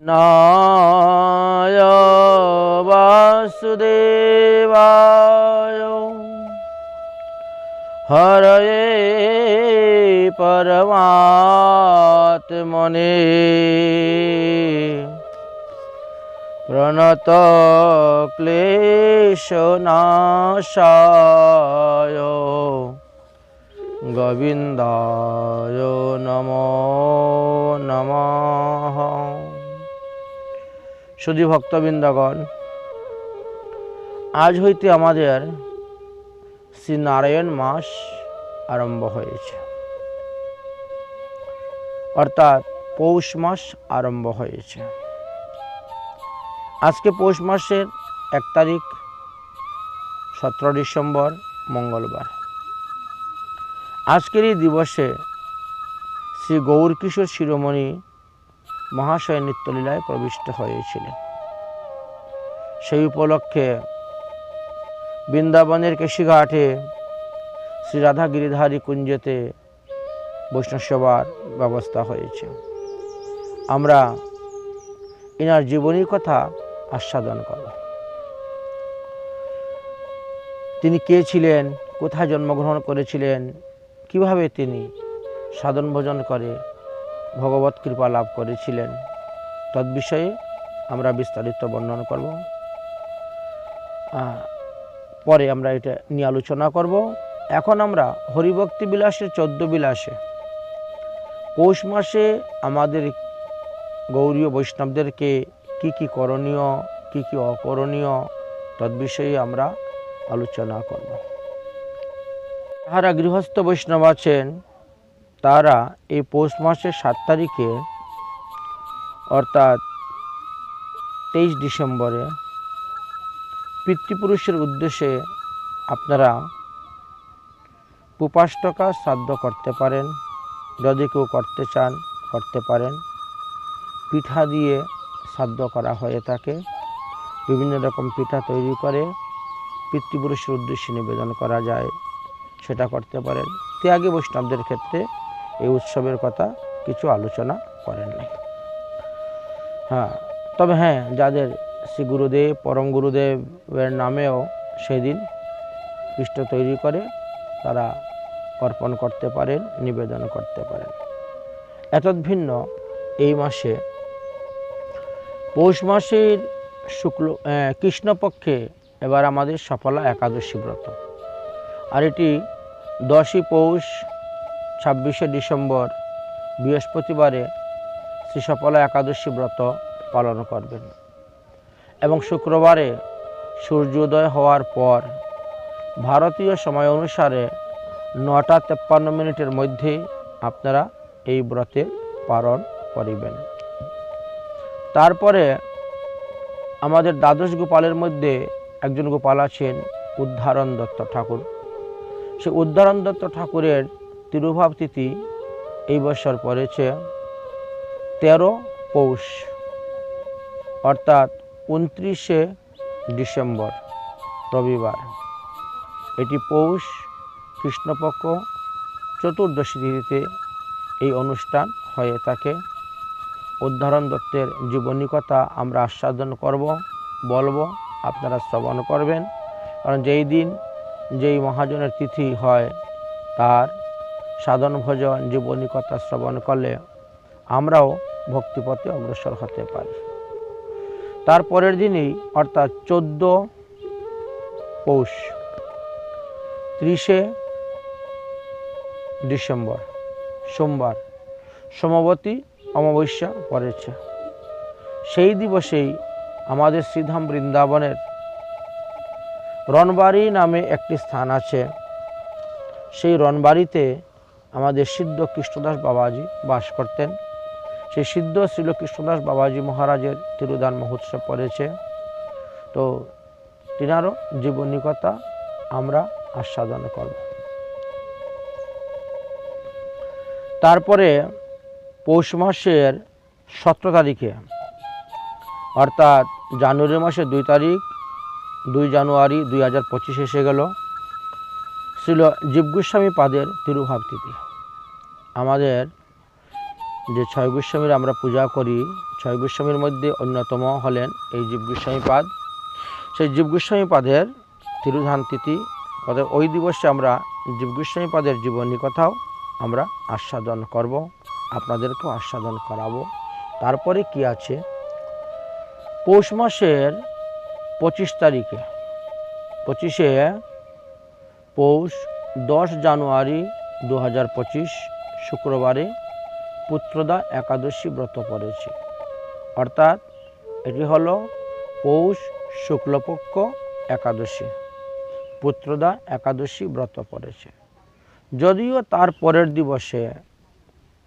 নায় বাসুদেবায় হরয়ে পরমাত্মনে প্রণত ক্লেশনাশায় সুধী ভক্তবৃন্দগণ, আজ হইতে আমাদের শ্রী নারায়ণ মাস আরম্ভ হয়েছে। অর্থাৎ পৌষ মাস আরম্ভ হয়েছে। আজকে পৌষ মাসের এক তারিখ, সতেরো ডিসেম্বর, মঙ্গলবার। আজকের এই দিবসে শ্রী গৌরকিশোর শিরোমণি মহাশয় নিত্যলীলায় প্রবিষ্ট হয়েছিলেন। সেই উপলক্ষে বৃন্দাবনের কেশিঘাটে শ্রী রাধা গিরিধারী কুঞ্জেতে বৈষ্ণব সেবার ব্যবস্থা হয়েছে। আমরা এনার জীবনীর কথা আস্বাদন করব। তিনি কে ছিলেন, কোথায় জন্মগ্রহণ করেছিলেন, কীভাবে তিনি সাধন ভোজন করে ভগবত কৃপা লাভ করেছিলেন। তদ্বিষয়ে আমরা বিস্তারিত বর্ণনা করব। পরে আমরা এটা নিয়ে আলোচনা করব। এখন আমরা হরিভক্তি বিলাসে, চোদ্দ বিলাসে। পৌষ মাসে আমাদের গৌরীয় বৈষ্ণবদেরকে কি কি করণীয়, কি কি অকরণীয়, তদ্বিষয়ে আমরা আলোচনা করব। যাহারা গৃহস্থ বৈষ্ণব আছেন তারা এই পৌষ মাসের সাত তারিখে, অর্থাৎ তেইশ ডিসেম্বরে পিতৃপুরুষের উদ্দেশ্যে আপনারা উপাষ্টকা শ্রাদ্ধ করতে পারেন, যদি কেউ করতে চান, করতে পারেন। পিঠা দিয়ে শ্রাদ্ধ করা হয়ে থাকে। বিভিন্ন রকম পিঠা তৈরি করে পিতৃপুরুষের উদ্দেশ্যে নিবেদন করা যায়, সেটা করতে পারেন। ত্যাগী বৈষ্ণবদের ক্ষেত্রে এই উৎসবের কথা কিছু আলোচনা করেন নাই। হ্যাঁ তবে হ্যাঁ যাদের শ্রী গুরুদেব, পরম গুরুদেবের নামেও সেদিন পৃষ্ঠ তৈরি করে, তারা অর্পণ করতে পারেন, নিবেদন করতে পারেন। ভিন্ন এই মাসে, পৌষ মাসের শুক্ল কৃষ্ণপক্ষে এবার আমাদের সফলা একাদশী ব্রত। আর এটি দশই পৌষ ছাব্বিশে ডিসেম্বর বৃহস্পতিবারে শ্রী সফলা একাদশী ব্রত পালন করবেন এবং শুক্রবারে সূর্যোদয় হওয়ার পর ভারতীয় সময় অনুসারে নটা তেপ্পান্ন মিনিটের মধ্যে আপনারা এই ব্রতে পালন করিবেন। তারপরে আমাদের দ্বাদশ গোপালের মধ্যে একজন গোপাল আছেন উদ্ধারণ দত্ত ঠাকুর। সে উদ্ধারণ দত্ত ঠাকুরের তিরুভাব তিথি এই বছর পড়েছে তেরো পৌষ, অর্থাৎ উনত্রিশে ডিসেম্বর রবিবার। এটি পৌষ, কৃষ্ণপক্ষ, চতুর্দশী তিথিতে এই অনুষ্ঠান হয়ে থাকে। উদ্ধারণ দত্তের জীবনী কথা আমরা আস্বাদন করব, বলব, আপনারা শ্রবণ করবেন। কারণ যেই দিন যেই মহাজনের তিথি হয়, তার সাধন ভজন, জীবনী কথা শ্রবণ করলে আমরাও ভক্তিপথে অগ্রসর হতে পারি। তারপরের দিনই, অর্থাৎ চোদ্দ পৌষ, ত্রিশে ডিসেম্বর, সোমবার, সমবতী অমাবস্যা পড়েছে। সেই দিবসেই আমাদের শ্রীধাম বৃন্দাবনের রনবাড়ি নামে একটি স্থান আছে। সেই রনবাড়িতে আমাদের সিদ্ধ কৃষ্ণদাস বাবাজি বাস করতেন। সেই সিদ্ধ শ্রীল কৃষ্ণদাস বাবাজি মহারাজের তিরুদান মহোৎসব পড়েছে। তো তিনারও জীবনিকতা আমরা আস্বাদন করব। তারপরে পৌষ মাসের সতেরো তারিখে, অর্থাৎ জানুয়ারি মাসের দুই তারিখ, দুই জানুয়ারি দুই হাজার পঁচিশ এসে গেল। ছিল জীব জীবগোস্বামী পাদের তিরুভাব তিথি আমাদের যে ছয় গোস্বামীর আমরা পূজা করি, ছয় গোস্বামীর মধ্যে অন্যতম হলেন এই জীব গোস্বামীপাদ সেই জীব গোস্বামীপাদের তিরুধান তিথি অর্থাৎ ওই দিবসে আমরা জীব গোস্বামীপাদের জীবনী কথাও আমরা আস্বাদন করব, আপনাদেরকেও আস্বাদন করাবো। তারপরে কি আছে? পৌষ মাসের পঁচিশ তারিখে, পঁচিশে পৌষ দশ জানুয়ারি দু হাজার পঁচিশ শুক্রবারে পুত্রদা একাদশী ব্রত পড়েছে অর্থাৎ এটি হলো পৌষ শুক্লপক্ষ একাদশী। পুত্রদা একাদশী ব্রত পড়েছে যদিও তার পরের দিবসে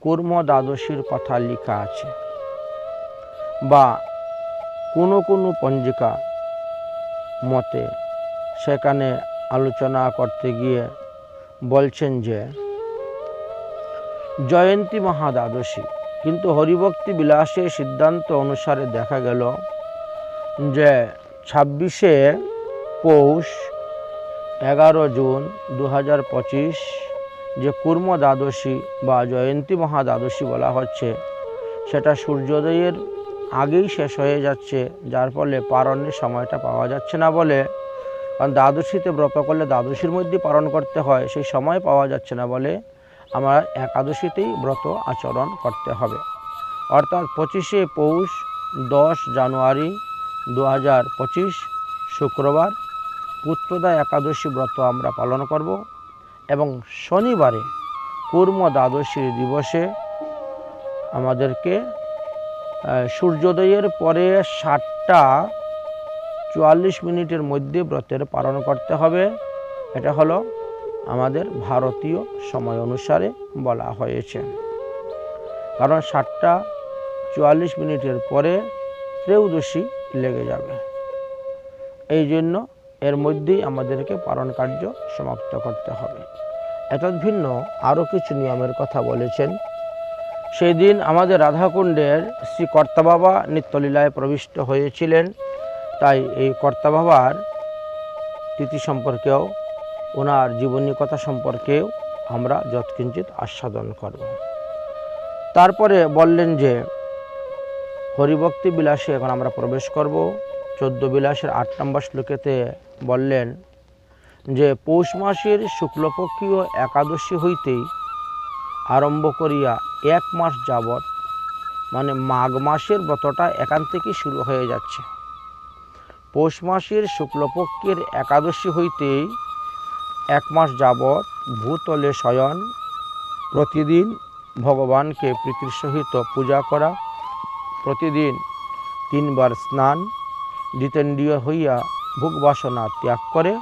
কুর্ম দ্বাদশীর কথা লেখা আছে বা কোনো কোনো পঞ্জিকা মতে সেখানে আলোচনা করতে গিয়ে বলছেন যে, জয়ন্তী মহাদ্বাদশী। কিন্তু হরিভক্তি বিলাসের সিদ্ধান্ত অনুসারে দেখা গেল যে ছাব্বিশে পৌষ এগারো জুন দু হাজার পঁচিশ যে কুর্ম দ্বাদশী বা জয়ন্তী মহাদ্বাদশী বলা হচ্ছে, সেটা সূর্যোদয়ের আগেই শেষ হয়ে যাচ্ছে, যার ফলে পারণের সময়টা পাওয়া যাচ্ছে না বলে কারণ দ্বাদশীতে ব্রত করলে দ্বাদশীর মধ্যে পালন করতে হয়, সেই সময় পাওয়া যাচ্ছে না বলে আমার একাদশীতেই ব্রত আচরণ করতে হবে। অর্থাৎ পঁচিশে পৌষ দশ জানুয়ারি দু হাজার পঁচিশ শুক্রবার পুত্রদা একাদশী ব্রত আমরা পালন করব এবং শনিবারে কুর্ম দ্বাদশীর দিবসে আমাদেরকে সূর্যোদয়ের পরে সাতটা চুয়াল্লিশ মিনিটের মধ্যে ব্রতের পালন করতে হবে। এটা হলো আমাদের ভারতীয় সময় অনুসারে বলা হয়েছে। কারণ সাতটা চুয়াল্লিশ মিনিটের পরে ত্রেউদশী লেগে যাবে। এই জন্য এর মধ্যেই আমাদেরকে পালন কার্য সমাপ্ত করতে হবে। এতদ ভিন্ন আরও কিছু নিয়মের কথা বলেছেন। সেই দিন আমাদের রাধাকুণ্ডের শ্রী কর্তাবাবা নিত্যলীলায় প্রবিষ্ট হয়েছিলেন। তাই এই কর্তাবাবার তিথি সম্পর্কেও, ওনার জীবনী কথা সম্পর্কেও আমরা যৎকিঞ্চিত আস্বাদন করব। তারপরে বললেন যে, হরিভক্তি বিলাসে এখন আমরা প্রবেশ করব। চোদ্দ বিলাসের আট নম্বর শ্লোকেতে বললেন যে, পৌষ মাসের শুক্লপক্ষীয় একাদশী হইতেই আরম্ভ করিয়া এক মাস যাবৎ মানে মাঘ মাসের ব্রতটা এখান শুরু হয়ে যাচ্ছে। পৌষ মাসের শুক্লপক্ষের একাদশী হইতেই এক মাস যাবৎ ভূতলে শয়ন, প্রতিদিন ভগবানকে প্রীতির সহিত পূজা করা, প্রতিদিন তিনবার স্নান জিতেন্দ্রিয় হইয়া ভোগ বাসনা ত্যাগ করে।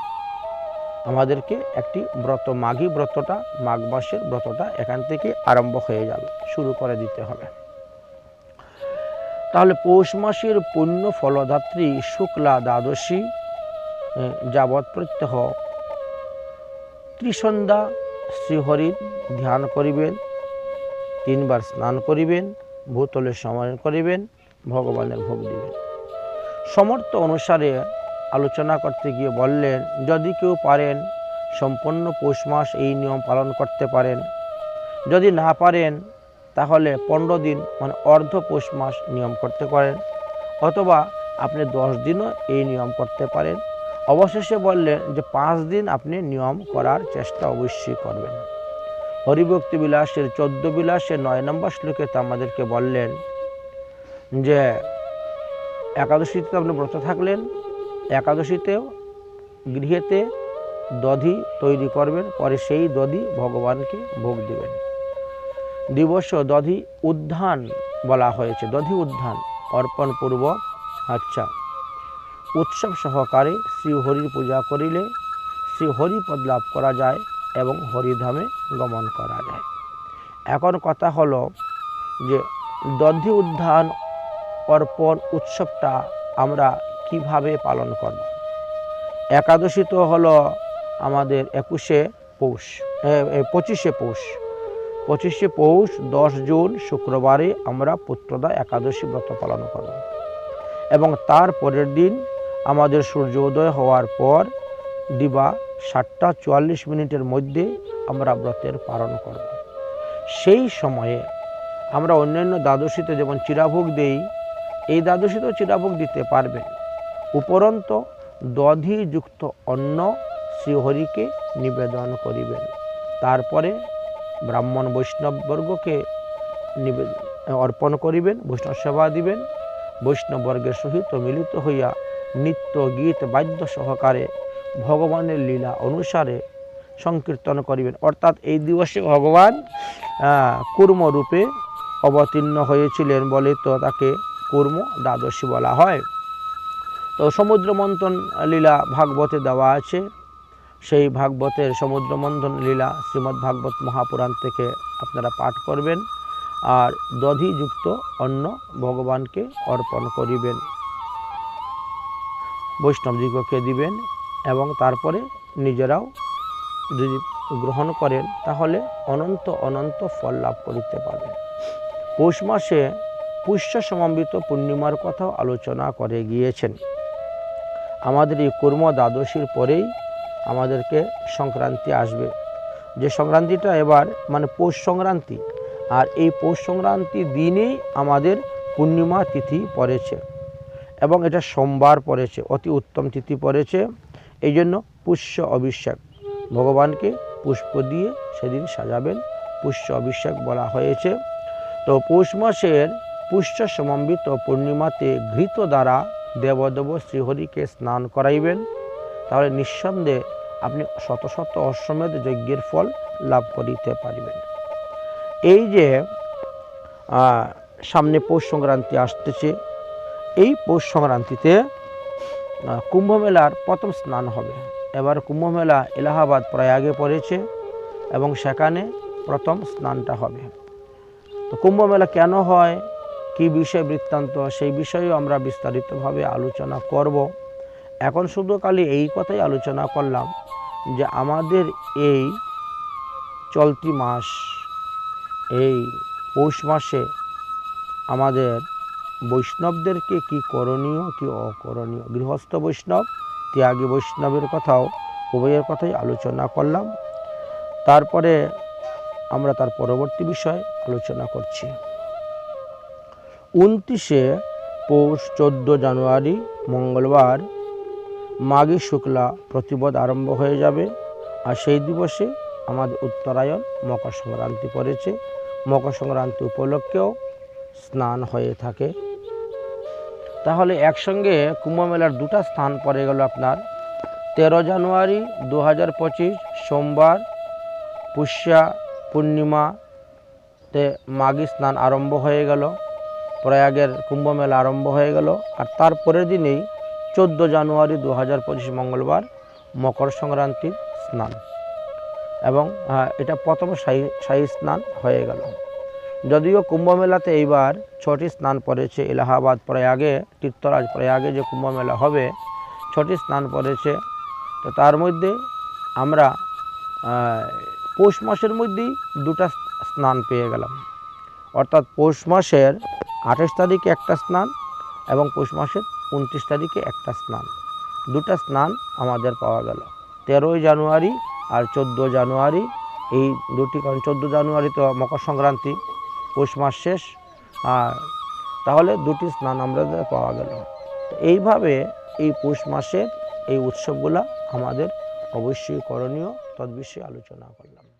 আমাদেরকে একটি ব্রত, মাঘী ব্রতটা, মাঘ মাসের ব্রতটা এখান থেকে আরম্ভ হয়ে যাবে, শুরু করে দিতে হবে। তাহলে পৌষ মাসের পুণ্য ফলদাত্রী শুক্লা দ্বাদশী যাবৎ প্রত্যহ ত্রিসন্ধ্যা শ্রীহরির ধ্যান করিবেন, তিনবার স্নান করিবেন ভূতলে সময় করিবেন, ভগবানের ভোগ দিবেন। সমর্থ অনুসারে আলোচনা করতে গিয়ে বললেন, যদি কেউ পারেন সম্পূর্ণ পৌষ মাস এই নিয়ম পালন করতে পারেন। যদি না পারেন তাহলে পনেরো দিন মানে অর্ধ পৌষ মাস নিয়ম করতে পারেন। অথবা আপনি দশ দিনও এই নিয়ম করতে পারেন। অবশেষে বললেন যে পাঁচ দিন আপনি নিয়ম করার চেষ্টা অবশ্যই করবেন। হরিভক্তি বিলাসের চোদ্দ বিলাসের নয় নম্বর শ্লোকেতে আমাদেরকে বললেন যে, একাদশীতে আপনি ব্রত থাকলেন, একাদশীতেও গৃহেতে দধি তৈরি করবেন, পরে সেই দধি ভগবানকে ভোগ দিবেন। দিবস দধি উদ্ধান বলা হয়েছে। দধি উদ্ধান, অর্পণ পূর্ব আচ্ছা। উৎসব সহকারে শ্রী হরির পূজা করিলে শ্রী হরিপদ লাভ করা যায় এবং হরিধামে গমন করা যায়। এখন কথা হলো যে দধি উদ্ধান, অর্পণ, উৎসবটা আমরা কীভাবে পালন করব? একাদশী তো হলো আমাদের একুশে পৌষ পঁচিশে পৌষ। পঁচিশে পৌষ, দশ জুন, শুক্রবারে আমরা পুত্রদা একাদশী ব্রত পালন করব। এবং তার পরের দিন আমাদের সূর্য উদয় হওয়ার পর দিবা সাতটা চুয়াল্লিশ মিনিটের মধ্যে আমরা ব্রতের পালন করব। সেই সময়ে আমরা অন্যান্য দ্বাদশীতে যেমন চিরাভোগ দেই, এই দ্বাদশীতেও চিরাভোগ দিতে পারবেন। উপরন্ত দধিযুক্ত অন্ন শ্রীহরিকে নিবেদন করিবেন। তারপরে ব্রাহ্মণ বৈষ্ণববর্গকে অর্পণ করিবেন, বৈষ্ণব সেবা দিবেন, বৈষ্ণববর্গের সহিত মিলিত হইয়া নিত্য গীত বাদ্য সহকারে ভগবানের লীলা অনুসারে সংকীর্তন করিবেন। অর্থাৎ এই দিবসে ভগবান কুর্মরূপে অবতীর্ণ হয়েছিলেন বলে তো তাকে কুর্ম দ্বাদশী বলা হয়। তো সমুদ্র মন্থন লীলা ভাগবতে দেওয়া আছে। সেই ভাগবতের সমুদ্র মন্থন লীলা শ্রীমদ্ ভাগবত মহাপুরাণ থেকে আপনারা পাঠ করবেন আর দধিযুক্ত অন্ন ভগবানকে অর্পণ করিবেন। বৈষ্ণবদিগকে দিবেন এবং তারপরে নিজেরাও যদি গ্রহণ করেন তাহলে অনন্ত অনন্ত ফল লাভ করিতে পারবেন পৌষ মাসে পুষ্য সমন্বিত পূর্ণিমার কথাও আলোচনা করে গিয়েছেন। আমাদের এই কর্ম দ্বাদশীর পরেই আমাদেরকে সংক্রান্তি আসবে। যে সংক্রান্তিটা এবার মানে পৌষ সংক্রান্তি, আর এই পৌষ সংক্রান্তি দিনেই আমাদের পূর্ণিমা তিথি পড়েছে এবং এটা সোমবার পড়েছে, অতি উত্তম তিথি পড়েছে। এই জন্য পুষ্য অভিষেক, ভগবানকে পুষ্প দিয়ে সেদিন সাজাবেন, পুষ্য অভিষেক বলা হয়েছে। তো পৌষ মাসের পুষ্য সমন্বিত পূর্ণিমাতে ঘৃত দ্বারা দেবদেব শ্রীহরিকে স্নান করাইবেন। তাহলে নিঃসন্দেহে আপনি শত শত অশ্বমেধ যজ্ঞের ফল লাভ করিতে পারিবেন। এই যে সামনে পৌষ সংক্রান্তি আসতেছে, এই পৌষ সংক্রান্তিতে কুম্ভ মেলার প্রথম স্নান হবে। এবার কুম্ভ মেলা এলাহাবাদ প্রয়াগে পড়েছে এবং সেখানে প্রথম স্নানটা হবে। তো কুম্ভ মেলা কেন হয়, কি বিষয় বৃত্তান্ত, সেই বিষয়েও আমরা বিস্তারিতভাবে আলোচনা করব। এখন শুধু খালি এই কথাই আলোচনা করলাম যে আমাদের এই চলতি মাস, এই পৌষ মাসে আমাদের বৈষ্ণবদেরকে কি করণীয়, কি অকরণীয়? গৃহস্থ বৈষ্ণব, ত্যাগী বৈষ্ণবের কথাও উভয়ের কথাই আলোচনা করলাম। তারপরে আমরা তার পরবর্তী বিষয় আলোচনা করছি। উনত্রিশে পৌষ চোদ্দ জানুয়ারি, মঙ্গলবার মাঘী শুক্লা প্রতিপদ আরম্ভ হয়ে যাবে। আর সেই দিবসে আমাদের উত্তরায়ণ মকর সংক্রান্তি পড়েছে। মকর সংক্রান্তি উপলক্ষেও স্নান হয়ে থাকে। তাহলে একসঙ্গে কুম্ভ মেলার দুটা স্থান পড়ে গেল আপনার। তেরো জানুয়ারি দু হাজার পঁচিশ, সোমবার পুষ্যা পূর্ণিমাতে মাঘী স্নান আরম্ভ হয়ে গেল। প্রয়াগের কুম্ভ মেলা আরম্ভ হয়ে গেল। আর তারপরের দিনেই চোদ্দ জানুয়ারি দু হাজার পঁচিশ মঙ্গলবার মকর সংক্রান্তির স্নান। এবং আহ, এটা প্রথম শাহী স্নান হয়ে গেল। যদিও কুম্ভ মেলাতে এইবার ছটি স্নান পড়েছে। এলাহাবাদ প্রয়াগে তীর্থরাজ প্রয়াগে যে কুম্ভ মেলা হবে ছটি স্নান পড়েছে। তো তার মধ্যে আমরা পৌষ মাসের মধ্যেই দুটা স্নান পেয়ে গেলাম। অর্থাৎ পৌষ মাসের আঠাশ তারিখে একটা স্নান এবং পৌষ মাসের উনত্রিশ তারিখে একটা স্নান। দুটা স্নান আমাদের পাওয়া গেল। তেরোই জানুয়ারি আর চোদ্দ জানুয়ারি। এই দুটি, কারণ চোদ্দ জানুয়ারি তো মকর সংক্রান্তি, পৌষ মাস শেষ। আর তাহলে দুটি স্নান আমাদের পাওয়া গেল। এইভাবে এই পৌষ মাসের এই উৎসবগুলা আমাদের অবশ্যই করণীয়। তদ্বিষয়ে আলোচনা করলাম।